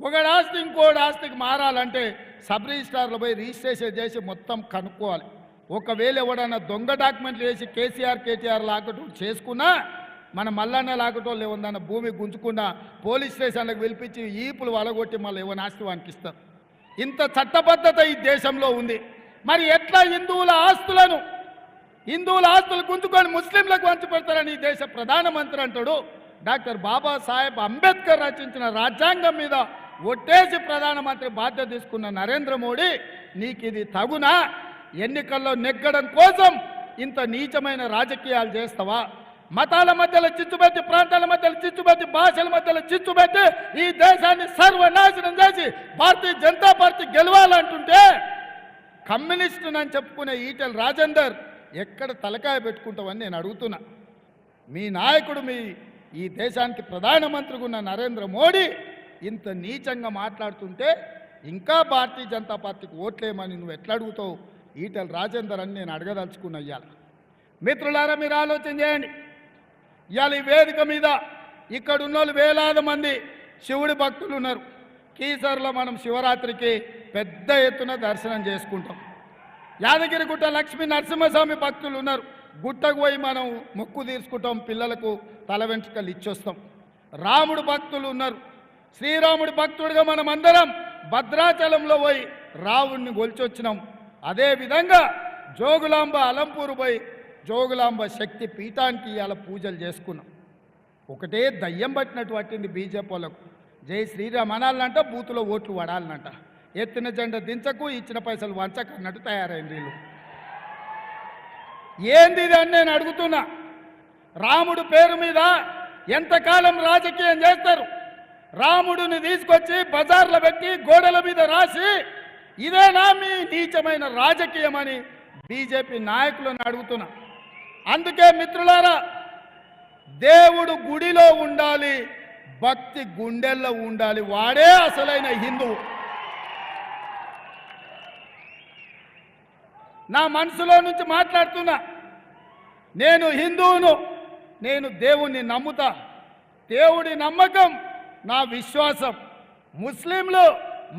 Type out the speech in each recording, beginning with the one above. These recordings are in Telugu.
ఒకటి ఆస్తి ఇంకోటి ఆస్తికి మారాలంటే సబ్ రిజిస్ట్రార్లు పోయి రిజిస్ట్రేషన్ చేసి మొత్తం కనుక్కోవాలి. ఒకవేళ ఎవడన్నా దొంగ డాక్యుమెంట్లు వేసి కేసీఆర్ కేటీఆర్ లాకటం చేసుకున్నా మన మల్లన్న లాకటోళ్ళు ఏమన్నా భూమి గుంజుకున్నా పోలీస్ స్టేషన్లకు పిలిపించి ఈపులు వలగొట్టి మళ్ళీ ఏమైనా ఆస్తి వానికిస్తారు ఇంత చట్టబద్ధత ఈ దేశంలో ఉంది. మరి ఎట్లా హిందువుల ఆస్తులను హిందువుల ఆస్తులు గుంజుకొని ముస్లింలకు పంచిపెడతారని ఈ దేశ ప్రధానమంత్రి అంటాడు? డాక్టర్ బాబాసాహెబ్ అంబేద్కర్ రచించిన రాజ్యాంగం మీద ఒట్టేసి ప్రధానమంత్రి బాధ్యత తీసుకున్న నరేంద్ర మోడీ నీకు ఇది తగునా? ఎన్నికల్లో నెగ్గడం కోసం ఇంత నీచమైన రాజకీయాలు చేస్తావా? మతాల మధ్యలో చిచ్చుపెట్టి ప్రాంతాల మధ్యలో చిచ్చుపెట్టి భాషల మధ్యలో చిచ్చుపెట్టి ఈ దేశాన్ని సర్వనాశనం చేసి భారతీయ జనతా పార్టీ గెలవాలంటుంటే కమ్యూనిస్టునని చెప్పుకునే ఈటెల రాజేందర్ ఎక్కడ తలకాయ పెట్టుకుంటావని నేను అడుగుతున్నా. మీ నాయకుడు మీ ఈ దేశానికి ప్రధానమంత్రిగా ఉన్న నరేంద్ర మోడీ ఇంత నీచంగా మాట్లాడుతుంటే ఇంకా భారతీయ జనతా పార్టీకి ఓట్లేమని నువ్వు ఎట్లా అడుగుతావు? ఈటల రాజేందర్ అని నేను అడగదలుచుకున్న ఇవాళ మిత్రులారా మీరు ఆలోచన చేయండి. ఇవాళ ఈ వేదిక మీద ఇక్కడ ఉన్న వాళ్ళు వేలాది మంది శివుడి భక్తులు ఉన్నారు. కీసర్లో మనం శివరాత్రికి పెద్ద ఎత్తున దర్శనం చేసుకుంటాం. యాదగిరిగుట్ట లక్ష్మీ నరసింహస్వామి భక్తులు ఉన్నారు. గుట్టకు పోయి మనం మొక్కు తీసుకుంటాం పిల్లలకు తల వెంట్రుకలు ఇచ్చొస్తాం. రాముడు భక్తులు ఉన్నారు. శ్రీరాముడి భక్తుడిగా మనం అందరం భద్రాచలంలో పోయి రావుణ్ణి గొలిచొచ్చినాం. అదేవిధంగా జోగులాంబ అలంపూరు పోయి జోగులాంబ శక్తి పీఠానికి ఇవాళ పూజలు చేసుకున్నాం. ఒకటే దయ్యం పట్టినట్టు పట్టింది బీజేపీ వాళ్ళకు. జై శ్రీరామ్ అనాలంట బూతులో ఓట్లు పడాలనంట ఎత్తిన జెండా దించకు ఇచ్చిన పైసలు వంచకు అన్నట్టు తయారైంది వీళ్ళు. ఏంది ఇది అని నేను అడుగుతున్నా. రాముడు పేరు మీద ఎంతకాలం రాజకీయం చేస్తారు? రాముడిని తీసుకొచ్చి బజార్లో పెట్టి గోడల మీద రాసి ఇదేనా మీ నీచమైన రాజకీయమని బీజేపీ నాయకులను అడుగుతున్నా. అందుకే మిత్రులారా దేవుడు గుడిలో ఉండాలి భక్తి గుండెల్లో ఉండాలి. వాడే అసలైన హిందువు. నా మనసులో నుంచి మాట్లాడుతున్నా నేను హిందువును నేను దేవుణ్ణి నమ్ముతా. దేవుడి నమ్మకం నా విశ్వాసం. ముస్లింలు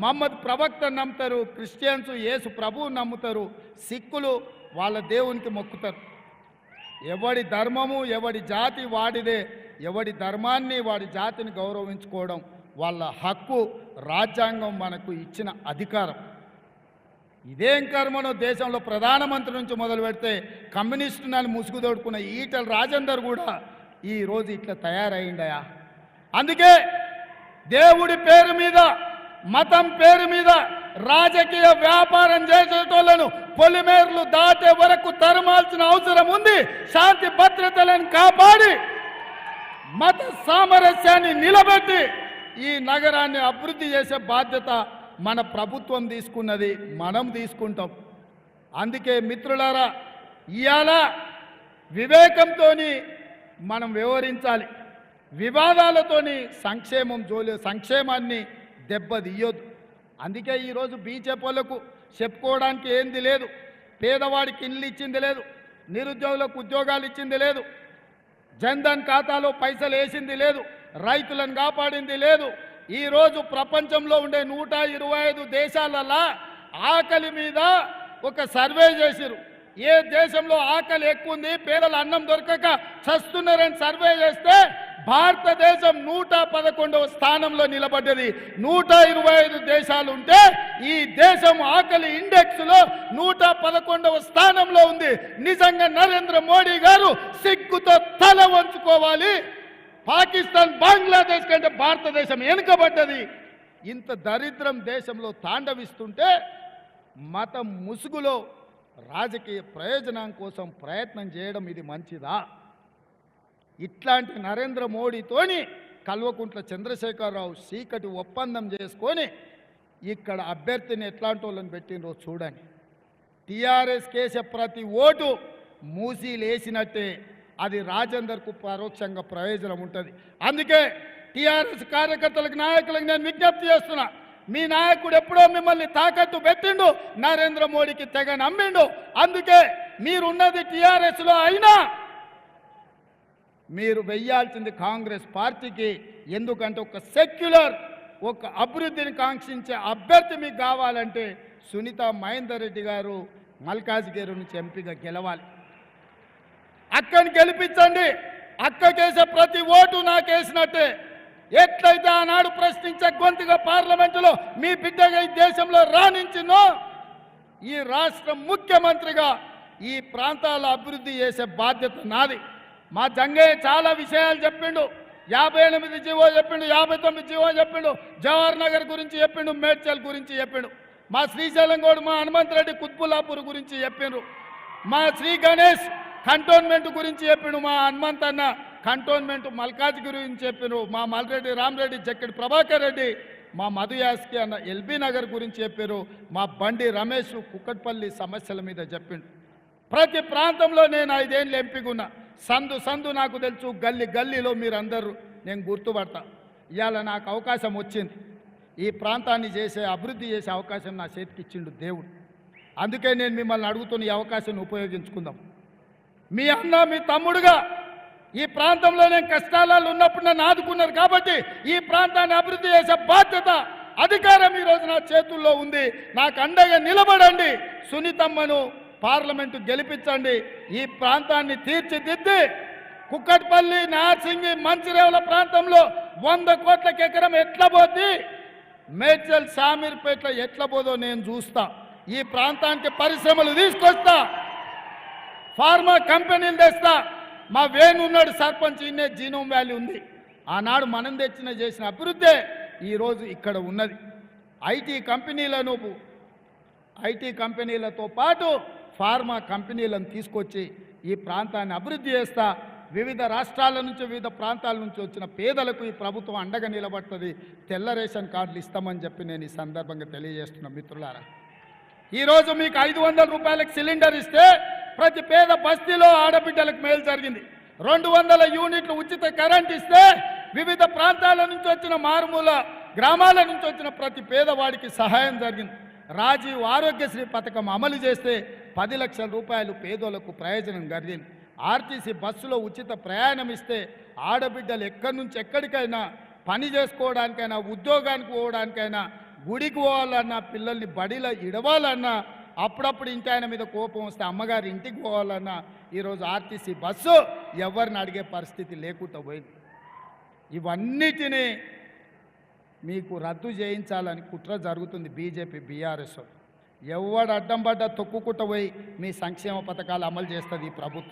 మహమ్మద్ ప్రవక్త నమ్ముతారు క్రిస్టియన్స్ యేసు ప్రభువు నమ్ముతారు సిక్కులు వాళ్ళ దేవునికి మొక్కుతారు. ఎవడి ధర్మము ఎవడి జాతి వాడిదే ఎవడి ధర్మాన్ని వాడి జాతిని గౌరవించుకోవడం వాళ్ళ హక్కు రాజ్యాంగం మనకు ఇచ్చిన అధికారం. ఇదేం కర్మనో దేశంలో ప్రధానమంత్రి నుంచి మొదలు పెడితే కమ్యూనిస్టు నన్ను ముసుగుదోడుకున్న ఈటల రాజేందర్ కూడా ఈ రోజు ఇట్లా తయారైండయా అందుకే దేవుడి పేరు మీద మతం పేరు మీద రాజకీయ వ్యాపారం చేసేటోళ్ళను పొలిమేర్లు దాటే వరకు తరమాల్సిన అవసరం ఉంది. శాంతి భద్రతలను కాపాడి మత సామరస్యాన్ని నిలబెట్టి ఈ నగరాన్ని అభివృద్ధి చేసే బాధ్యత మన ప్రభుత్వం తీసుకున్నది మనం తీసుకుంటాం. అందుకే మిత్రులారా ఇవాళ వివేకంతో మనం వ్యవహరించాలి. వివాదాలతోని సంక్షేమం జోలే సంక్షేమాన్ని దెబ్బతీయొద్దు. అందుకే ఈరోజు బీజేపీ చెప్పుకోవడానికి ఏంది లేదు. పేదవాడికి ఇల్లు ఇచ్చింది లేదు. నిరుద్యోగులకు ఉద్యోగాలు ఇచ్చింది లేదు. జన్ధన్ ఖాతాలో పైసలు వేసింది లేదు. రైతులను కాపాడింది లేదు. ఈరోజు ప్రపంచంలో ఉండే నూట ఇరవై ఐదు దేశాలలా ఆకలి మీద ఒక సర్వే చేసిరు ఏ దేశంలో ఆకలి ఎక్కువ ఉంది పేదలు అన్నం దొరకక చస్తున్నారని సర్వే చేస్తే భారతదేశం నూట పదకొండవ స్థానంలో నిలబడ్డది. నూట ఇరవై ఐదు దేశాలు ఉంటే ఈ దేశం ఆకలి ఇండెక్స్లో నూట పదకొండవ స్థానంలో ఉంది. నిజంగా నరేంద్ర మోడీ గారు సిగ్గుతో తల వంచుకోవాలి. పాకిస్తాన్ బంగ్లాదేశ్ కంటే భారతదేశం వెనుకబడ్డది. ఇంత దరిద్రం దేశంలో తాండవిస్తుంటే మతం ముసుగులో రాజకీయ ప్రయోజనం కోసం ప్రయత్నం చేయడం ఇది మంచిదా? ఇట్లాంటి నరేంద్ర మోడీతోని కల్వకుంట్ల చంద్రశేఖరరావు చీకటి ఒప్పందం చేసుకొని ఇక్కడ అభ్యర్థిని ఎట్లాంటి వాళ్ళని పెట్టినరో చూడండి. టీఆర్ఎస్ కేసే ప్రతి ఓటు మూసి లేసినట్టే అది రాజేందర్కు పరోక్షంగా ప్రయోజనం ఉంటుంది. అందుకే టీఆర్ఎస్ కార్యకర్తలకు నాయకులకు నేను విజ్ఞప్తి చేస్తున్నా మీ నాయకుడు ఎప్పుడో మిమ్మల్ని తాకట్టు పెట్టిండు నరేంద్ర మోడీకి తెగ నమ్మిండు. అందుకే మీరున్నది టీఆర్ఎస్లో అయినా మీరు వెయ్యాల్సింది కాంగ్రెస్ పార్టీకి. ఎందుకంటే ఒక సెక్యులర్ ఒక అభివృద్ధిని కాంక్షించే అభ్యర్థి మీకు కావాలంటే సునీత మహేందర్ రెడ్డి గారు మల్కాజ్గిరి నుంచి ఎంపీగా గెలవాలి. అక్కని గెలిపించండి. అక్కకేసే ప్రతి ఓటు నాకేసినట్టే ఎట్లయితే ఆనాడు ప్రశ్నించే గొంతుగా పార్లమెంటులో మీ బిడ్డగా ఈ దేశంలో రాణించినో ఈ రాష్ట్ర ముఖ్యమంత్రిగా ఈ ప్రాంతాల అభివృద్ధి చేసే బాధ్యత నాది. మా జంగయ్య చాలా విషయాలు చెప్పిండు. యాభై ఎనిమిది జీవో చెప్పిండు యాభై తొమ్మిది జీవో చెప్పిండు. జవహర్ నగర్ గురించి చెప్పిండు మేడ్చల్ గురించి చెప్పిండు. మా శ్రీశైలం గౌడ్ మా హనుమంతరెడ్డి కుత్బుల్లాపూర్ గురించి చెప్పిండ్రు. మా శ్రీ గణేష్ కంటోన్మెంట్ గురించి చెప్పిండు మా హనుమంత్ అన్న కంటోన్మెంట్ మల్కాజ్ గురించి చెప్పిండ్రు. మా మల్రెడ్డి రామరెడ్డి జక్కడి ప్రభాకర్ రెడ్డి మా మధు యాస్కి అన్న ఎల్బీ నగర్ గురించి చెప్పారు మా బండి రమేష్ కుక్కట్పల్లి సమస్యల మీద చెప్పిండు. ప్రతి ప్రాంతంలో నేను ఐదేళ్ళు ఎంపికన్నా సందు సందు నాకు తెలుసు గల్లి గల్లీలో మీరందరూ నేను గుర్తుపడతా. ఇవాళ నాకు అవకాశం వచ్చింది. ఈ ప్రాంతాన్ని చేసే అభివృద్ధి చేసే అవకాశం నా చేతికి ఇచ్చిండు దేవుడు. అందుకే నేను మిమ్మల్ని అడుగుతున్న ఈ అవకాశాన్ని ఉపయోగించుకుందాం. మీ అన్న మీ తమ్ముడుగా ఈ ప్రాంతంలో నేను కష్టాలలో ఉన్నప్పుడు నన్ను ఆదుకున్నారు కాబట్టి ఈ ప్రాంతాన్ని అభివృద్ధి చేసే బాధ్యత అధికారం ఈ రోజు నా చేతుల్లో ఉంది. నాకు అండగా నిలబడండి. సునీతమ్మను పార్లమెంటు గెలిపించండి. ఈ ప్రాంతాన్ని తీర్చిదిద్ది. కుక్కట్పల్లి నార్సింగి మంచిరేవుల ప్రాంతంలో వంద కోట్లకి ఎకరం ఎట్లా పోద్ది? మేడ్చల్ సామీర్పేటలో ఎట్లా పోదో నేను చూస్తా. ఈ ప్రాంతానికి పరిశ్రమలు తీసుకొస్తా. ఫార్మా కంపెనీలు తెస్తా. మా వేణు ఉన్నాడు సర్పంచ్ ఇన్నే జీనోమ్ వ్యాలీ ఉంది. ఆనాడు మనం తెచ్చిన చేసిన అభివృద్ధే ఈరోజు ఇక్కడ ఉన్నది. ఐటీ కంపెనీలను ఐటీ కంపెనీలతో పాటు ఫార్మా కంపెనీలను తీసుకొచ్చి ఈ ప్రాంతాన్ని అభివృద్ధి చేస్తా. వివిధ రాష్ట్రాల నుంచి వివిధ ప్రాంతాల నుంచి వచ్చిన పేదలకు ఈ ప్రభుత్వం అండగా నిలబడుతుంది. తెల్ల రేషన్ కార్డులు ఇస్తామని చెప్పి నేను ఈ సందర్భంగా తెలియజేస్తున్నా మిత్రులారా. ఈరోజు మీకు ఐదు వందల రూపాయలకు సిలిండర్ ఇస్తే ప్రతి పేద బస్తీలో ఆడబిడ్డలకు మేలు జరిగింది. రెండు వందల యూనిట్లు ఉచిత కరెంట్ ఇస్తే వివిధ ప్రాంతాల నుంచి వచ్చిన మారుమూల గ్రామాల నుంచి వచ్చిన ప్రతి పేదవాడికి సహాయం జరిగింది. రాజీవ్ ఆరోగ్యశ్రీ పథకం అమలు చేస్తే పది లక్షల రూపాయలు పేదోళ్ళకు ప్రయోజనం కలిగింది ఆర్టీసీ బస్సులో ఉచిత ప్రయాణం ఇస్తే ఆడబిడ్డలు ఎక్కడి నుంచి ఎక్కడికైనా పని చేసుకోవడానికైనా ఉద్యోగానికి పోవడానికైనా గుడికి పోవాలన్నా పిల్లల్ని బడిలో ఇడవాలన్నా అప్పుడప్పుడు ఇంటి ఆయన మీద కోపం వస్తే అమ్మగారి ఇంటికి పోవాలన్నా ఈరోజు ఆర్టీసీ బస్సు ఎవరిని అడిగే పరిస్థితి లేకుండా పోయింది. ఇవన్నిటినీ మీకు రద్దు చేయించాలని కుట్ర జరుగుతుంది బీజేపీ బీఆర్ఎస్ ఎవడు అడ్డం పడ్డ తొక్కుకుంటూ పోయి మీ సంక్షేమ పథకాలు అమలు చేస్తుంది ఈ ప్రభుత్వం.